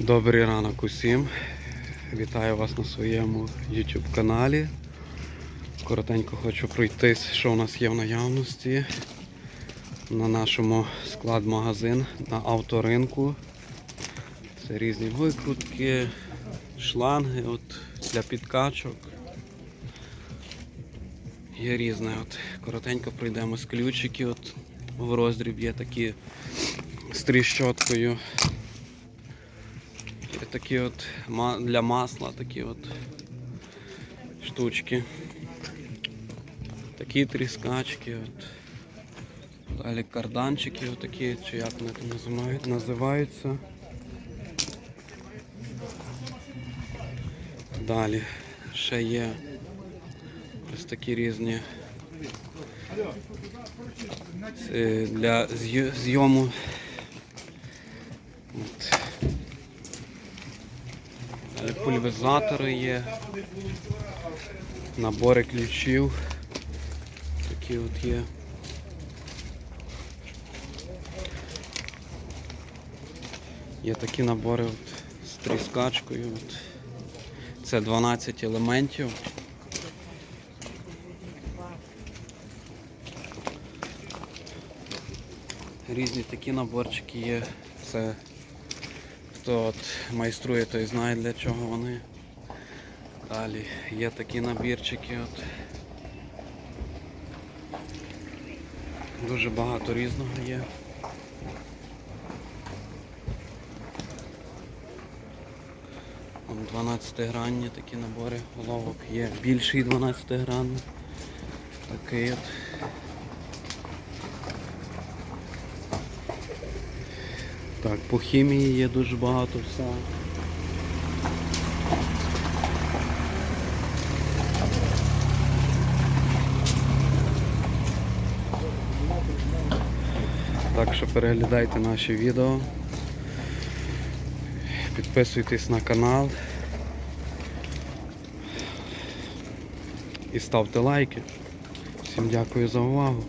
Добрий ранок усім. Вітаю вас на своєму YouTube каналі. Коротенько хочу пройтись, що у нас є в наявності на нашому склад-магазин на авторинку. Це різні викрутки, шланги от, для підкачок. Є різне. От, коротенько пройдемо з ключики. От, в роздріб є такі з тріщоткою. Є такі от ма- для масла такі от штучки. Такі тріскачки. От. Далі карданчики отакі, чи як вони там називають, називаються. Далі ще є ось такі різні е, для з'ю- зйому. От. Далі пульверизатори є, набори ключів. Такі от є. Є такі набори от, з тріскачкою. От. Це 12 елементів. Різні такі наборчики є. Це хто от майструє, той знає для чого вони. Далі є такі набірчики. От. Дуже багато різного є. Вон 12 гранні такі набори головок є. Більший 12 гранний. Такий от. Так, по хімії є дуже багато всього. Так що переглядайте наші відео. Підписуйтесь на канал. І ставте лайки. Всім дякую за увагу.